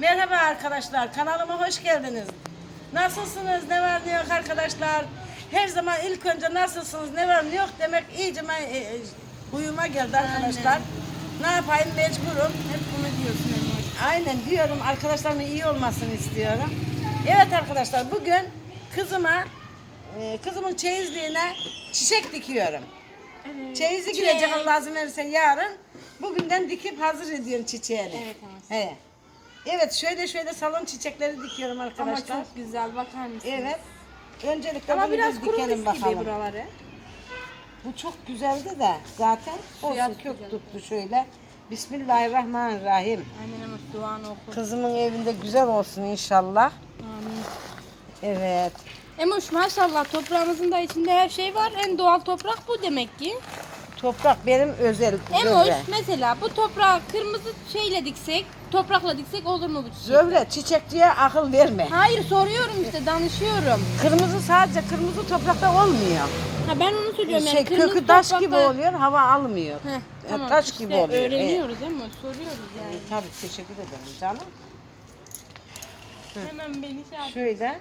Merhaba arkadaşlar, kanalıma hoş geldiniz. Nasılsınız, ne var ne yok arkadaşlar? Her zaman ilk önce nasılsınız, ne var ne yok demek iyice ben, e, e, huyuma geldi arkadaşlar. Ne yapayım mecburum. Hep bunu diyorsun Emoş. Aynen diyorum arkadaşlarımın iyi olmasını istiyorum. Evet arkadaşlar bugün kızıma, e, kızımın çeyizliğine çiçek dikiyorum. Evet. Çeyizi girecek Allah izin verirse yarın. Bugünden dikip hazır ediyorum çiçeğini. Evet, evet. Evet şöyle şöyle salon çiçekleri dikiyorum Ama arkadaşlar. çok güzel bakar mısın? Evet. Öncelikle Ama bunu biraz kurumuş dikelim gibi bakalım. buraları. Bu çok güzeldi de zaten olsun Fiyat kök güzel. tuttu şöyle. Bismillahirrahmanirrahim. Aynen Emoş duanı oku. Kızımın evinde güzel olsun inşallah. Amin. Evet. Emoş maşallah toprağımızın da içinde her şey var. En doğal toprak bu demek ki. Toprak benim özel Emoş zöhre. mesela bu toprağı kırmızı şeyle diksek, toprakla diksek olur mu bu çiçek? Zöhre çiçekçiye akıl verme. Hayır soruyorum işte danışıyorum. Kırmızı sadece kırmızı toprakta olmuyor. Ha ben onu söylüyorum yani şey, kırmızı kökü taş toprakta- gibi oluyor, hava almıyor. Heh, tamam, taş işte gibi oluyor. Öğreniyoruz Emoş soruyoruz yani. Evet. Tabii teşekkür ederim canım. Hemen beni şey. Şöyle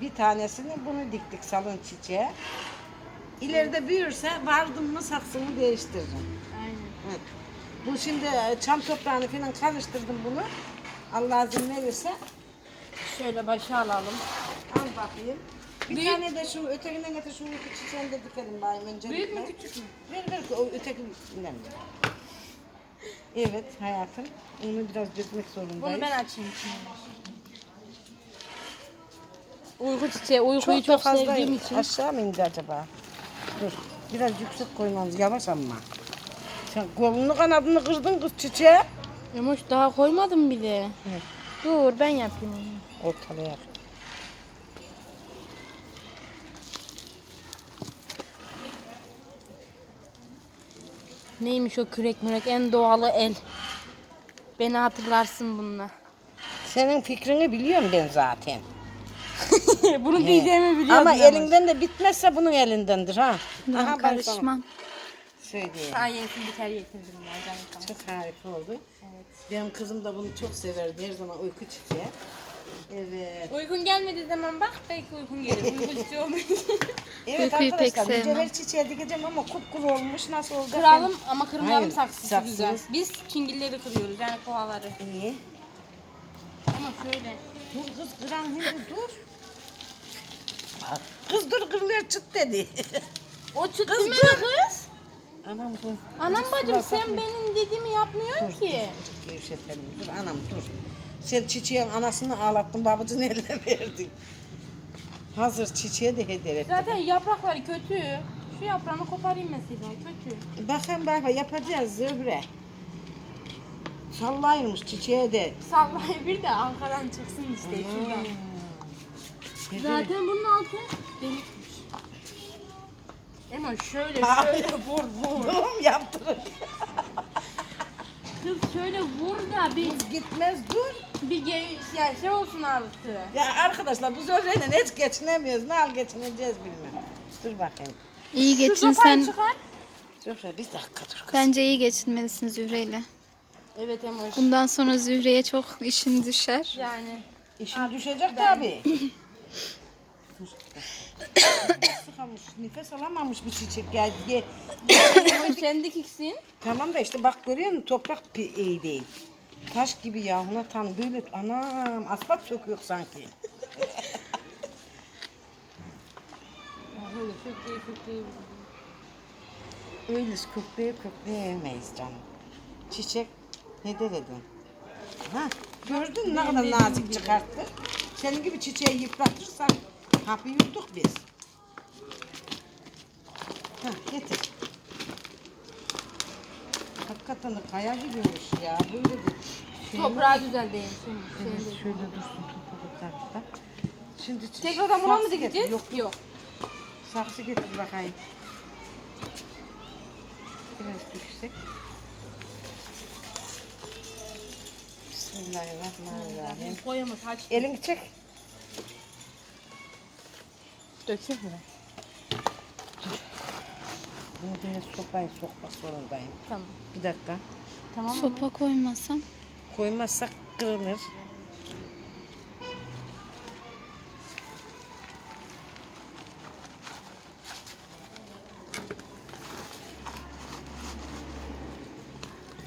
bir tanesini bunu diktik salon çiçeğe. İleride büyürse vardım mı saksımı değiştiririm. Aynen. Evet. Bu şimdi e, çam toprağını falan karıştırdım bunu. Allah izin verirse Şöyle başa alalım. al bakayım. Bir Büyük- tane de şu ötekinden getir şunu iki çiçeğini de dikelim bayım öncelikle. Büyük mü küçük mü? Ver ver o ötekinden. Evet hayatım. Onu biraz dökmek zorundayım. Bunu ben açayım şimdi. Uyku çiçeği, uykuyu da çok, fazla sevdiğim için. Aşağı mı indi acaba? Dur. Biraz yüksek koymamız yavaş ama. Sen kolunu kanadını kırdın kız çiçeğe. Emoş daha koymadım bile. Evet. Dur ben yapayım onu. Ortalayak. Neymiş o kürek mürek en doğalı el. Beni hatırlarsın bununla. Senin fikrini biliyorum ben zaten. Bunu diyeceğimi biliyordum. Ama elinden de bitmezse bunun elindendir ha. Ben Aha, karışmam. Söyleyeyim. Ha yenisini biter getirdim ben canım sana. Çok harika oldu. Benim kızım da bunu çok severdi. Her zaman uyku çiçeği. Evet. Uykun gelmediği zaman bak belki uykun gelir. Çiçeği olmayınca. Evet Uykuyu pek arkadaşlar sevmem. mücevher çiçeği dikeceğim ama kupkuru olmuş. Nasıl olacak? Kıralım ama kırmayalım Hayır, saksısı saksımız- güzel. Biz çingilleri kırıyoruz yani kovaları. Ben- İyi. Ama şöyle. Dur kız kıran hindi dur. Bak, Kız dur kırılıyor çıt dedi. O çıt Kız, demedi dur. kız. Anam dur. Anam bacım Dur, sen bakayım. benim dediğimi yapmıyorsun ki. Dur, Gevşetelim. Dur anam dur. Sen çiçeğin anasını ağlattın babacının eline verdin. Hazır çiçeğe de hediye ettim. Zaten yaprakları kötü. Şu yaprağını koparayım mesela kötü. Bakın bak yapacağız Zöbre. Sallaymış çiçeğe de. Sallay bir de Ankara'dan çıksın işte şuradan. Zaten bunun altı delikmiş. Ama şöyle şöyle vur vur. Doğum yaptırır. Kız şöyle vur da bir Kız gitmez dur. bir ge yani şey olsun altı. Ya arkadaşlar bu Zöbre'yle hiç geçinemiyoruz. Ne al geçineceğiz bilmem. Dur bakayım. İyi geçin sen. çıkar. Zöbre bir dakika dur kız. Bence iyi geçinmelisin Zühre'yle. Evet Emoş. Bundan sonra Zühre'ye çok işin düşer. Yani İşin düşecek tabii. Sıkamış, nefes alamamış bir çiçek ya. Ye- sen dikiksin. Tamam da işte bak görüyor musun toprak pi- iyi değil. Taş gibi ya ona tam böyle anam asfalt söküyor sanki. Öyle kökleyi kökleyi Öyle kökleye kökleye yemeyiz canım. Çiçek ne de dedin? Ha, gördün ne kadar nazik çıkarttı. Senin gibi çiçeği yıpratırsan hapı yuttuk biz. Getir. Hakikaten kaya gibiymiş ya. Böyle bir şey. Toprağı güzel değil. Şimdi, Evet, şimdi. şöyle dursun toprakta. Şimdi çi- Tekrardan buna mı saksı getir. dikeceğiz? Yok, Yok. saksı getir bakayım. Biraz yüksek. Bismillahirrahmanirrahim. Koyamaz. Elini çek. Dökeyim mi? Bunu biraz sopayı sokmak zorundayım. Tamam. Bir dakika. Tamam mı? Sopa koymasam. Koymazsak kırılır.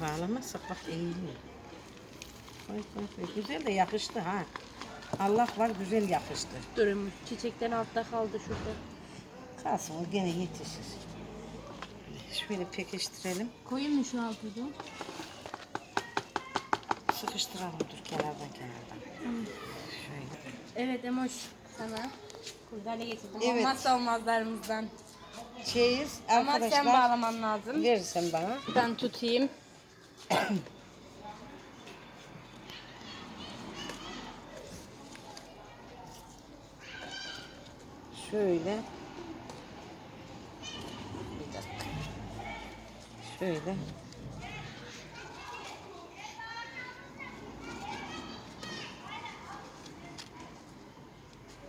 Bağlamazsak bak eğiliyor. Koy koy koy. Güzel de yakıştı ha. Allah var güzel yakıştı. Durmuş. Çiçekten altta kaldı şurada. Kalsın o gene yetişir. Şöyle pekiştirelim. Koyayım mı şu altını? Sıkıştıralım dur kenardan kenardan. Şöyle. Evet Emoş sana kurdale getirdim. Evet. Olmazsa olmazlarımızdan. Çeyiz Ama arkadaşlar. sen bağlaman lazım. Verirsen bana. Ben tutayım. Şöyle. Şöyle.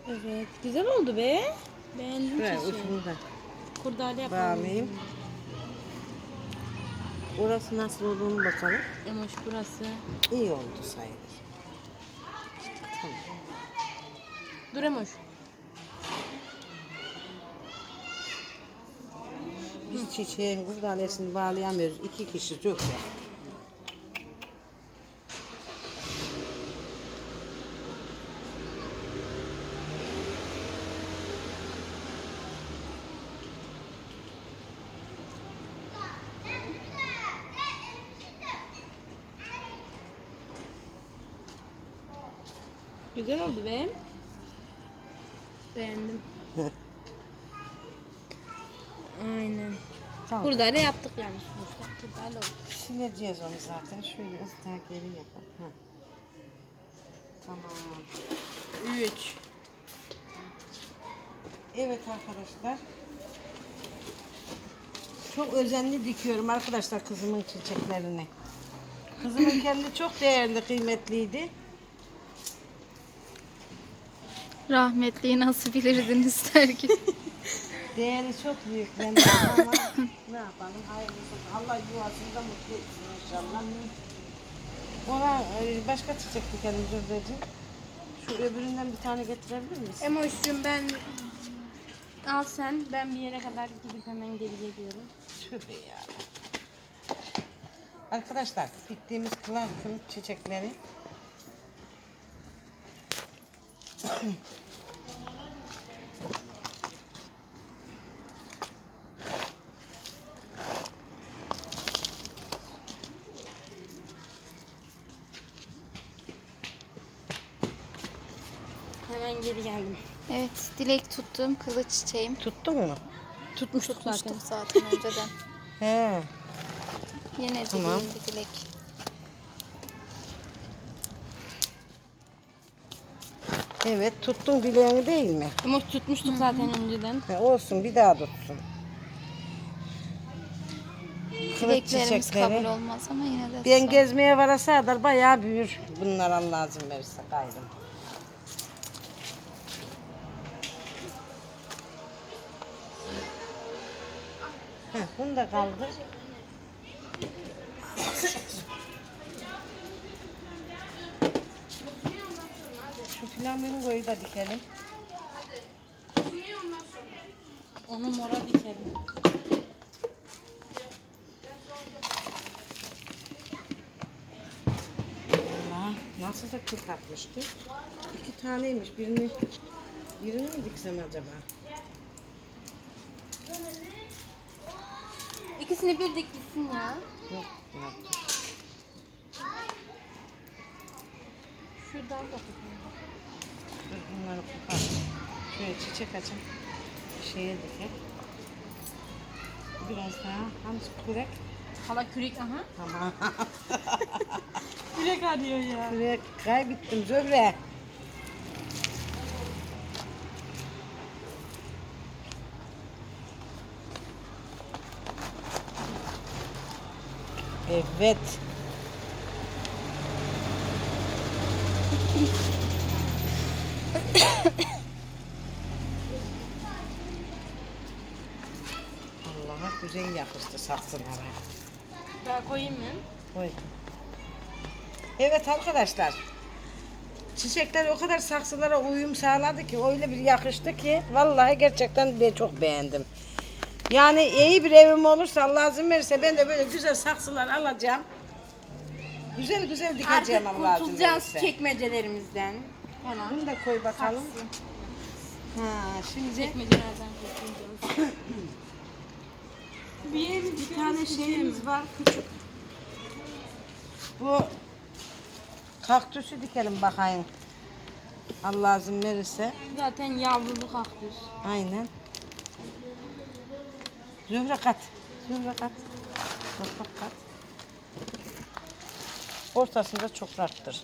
Evet. Güzel oldu be. Beğendim Şöyle çiçeği. ucunu da Kurdale yapalım. bağlayayım. Orası nasıl olduğunu bakalım. Emoş burası. İyi oldu sayılır. Tamam. Dur Emoş. Çiçeğin kurdalesini bağlayamıyoruz. İki kişi çok ya. Güzel oldu be. Beğendim. Aynen. Tamam. Kurdale yaptık yani sonuçta. Sileceğiz onu zaten. Şöyle ıslak geri yapalım. Ha. Tamam. 3. Evet arkadaşlar. Çok özenli dikiyorum arkadaşlar kızımın çiçeklerini. Kızımın kendi çok değerli, kıymetliydi. Rahmetliyi nasıl bilirdiniz der ki. Değeri çok büyük bende ama ne yapalım hayırlısı. Allah yuvasında mutlu etsin inşallah. Ona e, başka çiçek dikelim Zühreciğim. Şu öbüründen bir tane getirebilir misin? Emoş'cum ben al sen ben bir yere kadar gidip hemen geri geliyorum. Tövbe ya. Arkadaşlar diktiğimiz kılavkın çiçekleri Hemen geri geldim. Evet dilek tuttum kılıç çiçeğim. tuttun mu? Zaten. Tutmuştum zaten önceden. He. Yine Tamam. dilek. Evet tuttun dileğini değil mi? Emoş tutmuştuk zaten önceden. He, olsun bir daha tutsun. Kılıç Dileklerimiz kabul çiçekleri. olmaz ama yine de Ben sağ- gezmeye varasa kadar bayağı büyür. Bunlara lazım verirse gayrı. Heh, bunu da kaldır. Şu flamingoyu da dikelim. Onu mora dikelim. Nasıl da kök atmıştı. İki taneymiş. Birini birini mi diksem acaba? İkisini bir dik gitsin ya. Yok, yok. Şuradan da tutayım. Dur bunları kopar. Şöyle çiçek açın. Şeye dikek. Biraz daha hamsi kürek. Hala kürek aha. Tamam. Kürek arıyor ya. kürek kaybettim Zöhre. Evet. Allah'a güzel yakıştı saksılara. Daha koyayım mı? Koy. Evet arkadaşlar. Çiçekler o kadar saksılara uyum sağladı ki öyle bir yakıştı ki vallahi gerçekten de çok beğendim. Yani iyi bir evim olursa Allah izin verirse ben de böyle güzel saksılar alacağım. Güzel güzel dikeceğim Artık Allah izin kurtulacağız verirse. çekmecelerimizden. Falan. Bunu da koy bakalım. Ha şimdi Çekmecelerden kurtulacağız. bir, bir tane şeyimiz var küçük. Bu kaktüsü dikelim bakayım. Allah izin verirse. Zaten yavrulu kaktüs. Aynen. Zühre kat. Zühre kat. Toprak kat. Ortasında çok rahattır.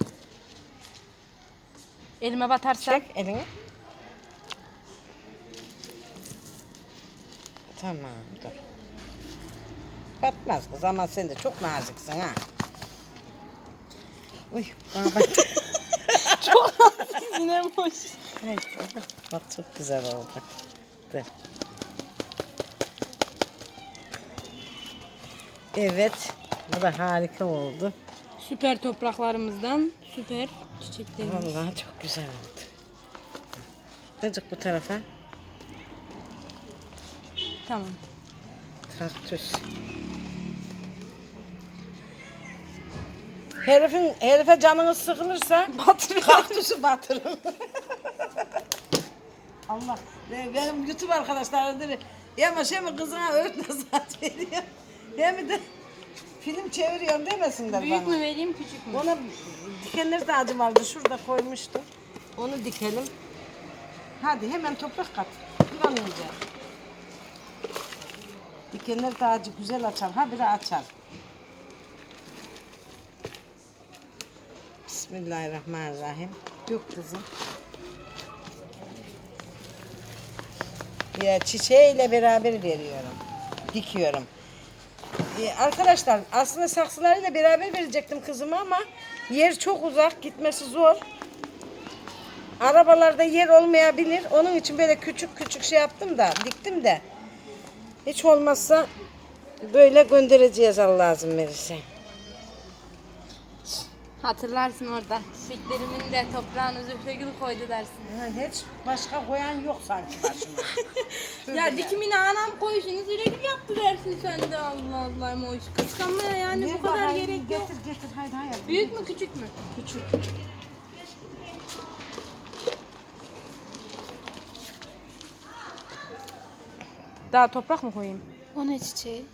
Elime batarsa Çek elini. Tamam dur. Batmaz kız ama sen de çok naziksin ha. Uy bana bak. yine boş. Ay, bak çok güzel oldu. Dur. Evet. Bu da harika oldu. Süper topraklarımızdan süper çiçeklerimiz. Vallahi çok güzel oldu. Azıcık bu tarafa. Tamam. Kaktüs. Herifin, herife canınız sıkılırsa batırın. kaktüsü batırın. Allah. be- Benim YouTube arkadaşlarım dedi. Ya ama şey mi kızına öğretmen saat veriyor. Hem de film çeviriyorum demesinler Büyük bana. mü vereyim küçük mü? Ona dikenler de acı vardı. Şurada koymuştum. Onu dikelim. Hadi hemen toprak kat. Bir an önce. Dikenler de acı güzel açar. Ha biri açar. Bismillahirrahmanirrahim. Yok kızım. Ya çiçeğiyle beraber veriyorum. Dikiyorum. Ee, arkadaşlar aslında saksılarıyla beraber verecektim kızıma ama yer çok uzak gitmesi zor. Arabalarda yer olmayabilir. Onun için böyle küçük küçük şey yaptım da diktim de. Hiç olmazsa böyle göndereceğiz Allah lazım verirse. Hatırlarsın orada. Çiçeklerimin de toprağını Zühregül koydu dersin. Yani hiç başka koyan yok sanki başıma. ya dikimini anam koyuşunu Zühregül yaptı dersin sen de Allah Allah moş. Kıskanmaya yani bu kadar bakayım, gerek yok. Getir getir haydi haydi. Büyük mü küçük mü? Küçük. Daha toprak mı koyayım? O ne çiçeği?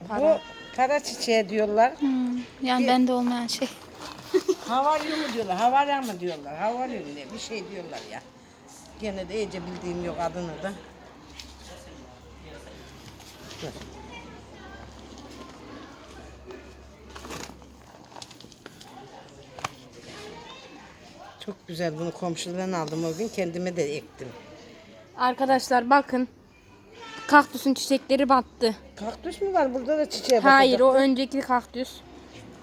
Bu kara çiçeği diyorlar. Hmm, yani bende olmayan şey. Havaryo mu diyorlar, havarya mı diyorlar, havaryo mu diye bir şey diyorlar ya. Gene de iyice bildiğim yok adını da. Dur. Çok güzel bunu komşulardan aldım o gün kendime de ektim. Arkadaşlar bakın. Kaktüsün çiçekleri battı. Kaktüs mü var burada da çiçeğe Hayır bakacak. o önceki kaktüs.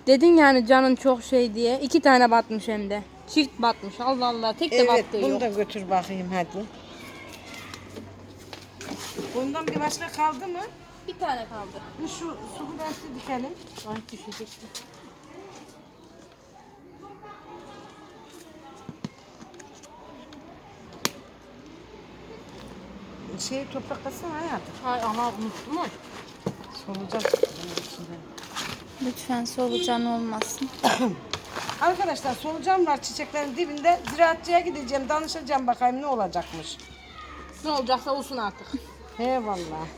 Dedin yani canın çok şey diye. İki tane batmış hem de. Çift batmış. Allah Allah. Tek de Evet battığı bunu yok. da götür bakayım hadi. Bundan bir başka kaldı mı? Bir tane kaldı. Bu şu sukulenti dikelim. Ay düşecekti. Şey topraklasana hayatım. Ay ama unuttum? Solucan. Lütfen solucan olmasın. Arkadaşlar solucan var çiçeklerin dibinde. Ziraatçıya gideceğim, danışacağım bakayım ne olacakmış. Ne olacaksa olsun artık. He vallahi.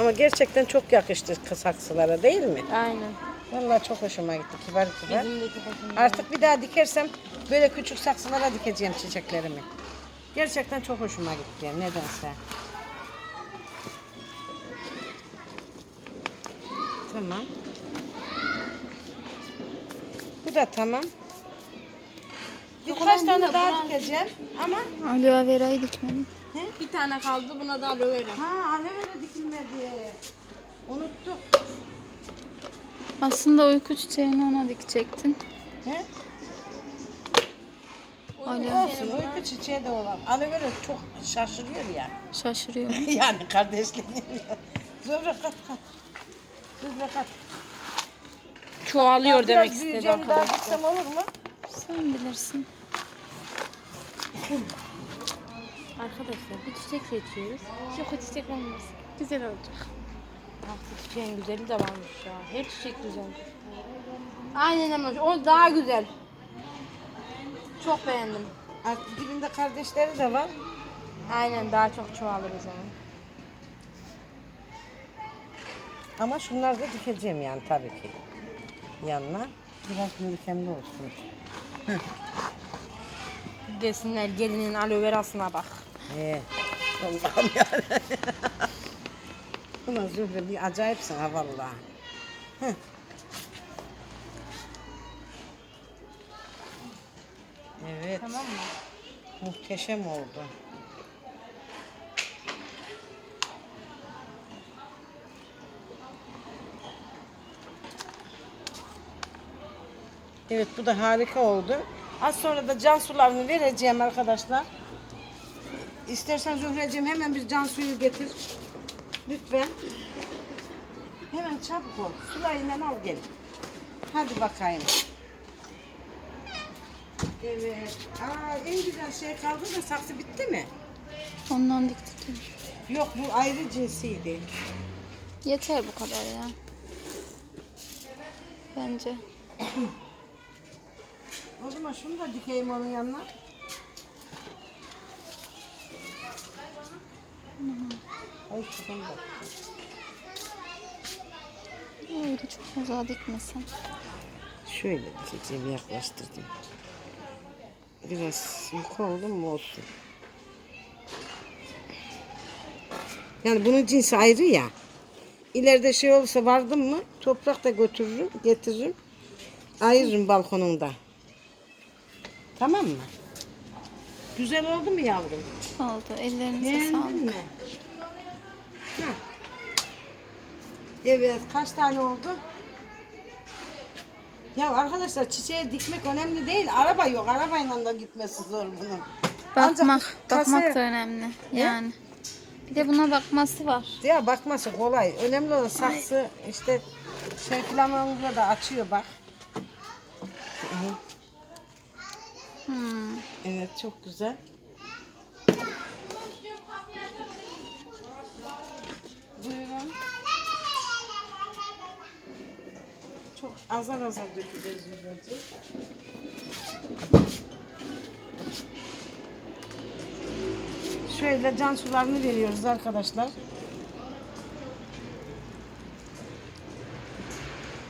Ama gerçekten çok yakıştı saksılara değil mi? Aynen. Vallahi çok hoşuma gitti kibar kibar. Bizim de çok hoşuma Artık bir daha dikersem böyle küçük saksılara dikeceğim çiçeklerimi. Gerçekten çok hoşuma gitti nedense. Tamam. Bu da tamam. Birkaç tane daha dikeceğim ama Aloe vera'yı dikmedim. Bir tane kaldı buna da aloe vera. ha aloe vera dikilmedi. Unuttuk. Aslında uyku çiçeğini ona dikecektin. He? Aloe Olsun uyku çiçeği de olan. Aloe vera çok şaşırıyor ya. şaşırıyor. yani kardeşliğini. Zöhre kat kat. Düzle kat. Çoğalıyor Biraz demek istedi büyüyeceğim, daha arkadaşlar. gitsem olur mu? Sen bilirsin. Arkadaşlar bir çiçek seçiyoruz. Yok o çiçek olmaz. Güzel olacak. Bak bu çiçeğin güzeli de varmış ya. Her çiçek güzel. Aynen ama o daha güzel. Çok beğendim. Artık dibinde kardeşleri de var. Aynen daha çok çoğalır o zaman. Ama şunları da dikeceğim yani tabii ki. Yanına. Biraz görkemli olsun. Desinler gelinin aloe verasına bak. Ee, Allah'ım yani. Ulan Zühre bir acayipsin ha vallahi. Heh. Evet. Tamam mı? Muhteşem oldu. Evet bu da harika oldu. Az sonra da can sularını vereceğim arkadaşlar. İstersen Zühreciğim hemen bir can suyu getir. Lütfen. Hemen çabuk ol. Sulayından al gel. Hadi bakayım. Evet. Aa, en güzel şey kaldı da saksı bitti mi? Ondan diktik. Yok bu ayrı cinsiydi. Yeter bu kadar ya. Bence. O zaman şunu da dikeyim onun yanına. Ay şuradan bak. Öyle çok fazla dikmesen. Şöyle dikeceğim yaklaştırdım. Biraz yük oldu mu olsun. Yani bunun cinsi ayrı ya. İleride şey olursa vardım mı toprak da götürürüm, getiririm. Ayırırım balkonunda. Tamam mı? Güzel oldu mu yavrum? Oldu. Ellerinize Beğendin sağlık. mi? Heh. Evet, kaç tane oldu? Ya arkadaşlar çiçeği dikmek önemli değil. Araba yok. Arabayla da gitmesi zor bunun. Bakmak, bakmak da önemli. Yani. Bir de buna bakması var. Ya bakması kolay. Önemli olan saksı işte şey da açıyor bak. Hı. Hmm. Evet çok güzel. Buyurun. Çok azar azar dökeceğiz yüzümüzü. Şöyle can sularını veriyoruz arkadaşlar.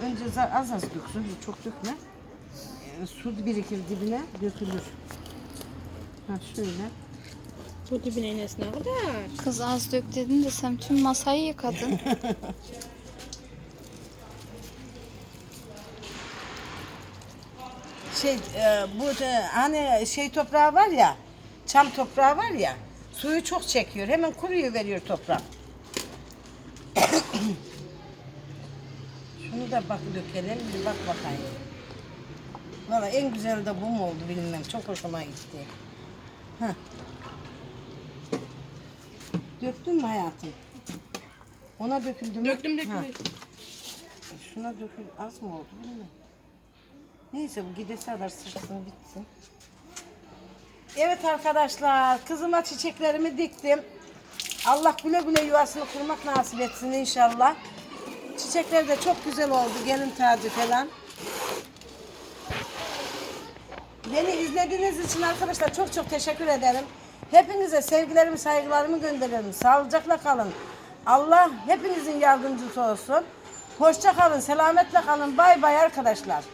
Önce az az döksün, çok dökme. Yani su birikir dibine, dökülür. Ha şöyle. Bu dibine inesine kadar. Kız az dök dedin de sen tüm masayı yıkadın. Şey e, bu e, hani şey toprağı var ya, çam toprağı var ya, suyu çok çekiyor. Hemen kuruyu veriyor toprak. Şunu da bak dökelim, bir bak bakayım. Valla en güzel de bu mu oldu bilmem. Çok hoşuma gitti. Heh. Döktün mü hayatım? Ona döküldü mü? Döktüm döktüm. Ha. Şuna dökül az mı oldu bilmiyorum. Neyse bu gidesi kadar sıçsın bitsin. Evet arkadaşlar kızıma çiçeklerimi diktim. Allah güle güle yuvasını kurmak nasip etsin inşallah. Çiçekler de çok güzel oldu gelin tacı falan. Beni izlediğiniz için arkadaşlar çok çok teşekkür ederim. Hepinize sevgilerimi, saygılarımı gönderiyorum. Sağlıcakla kalın. Allah hepinizin yardımcısı olsun. Hoşça kalın, selametle kalın. Bay bay arkadaşlar.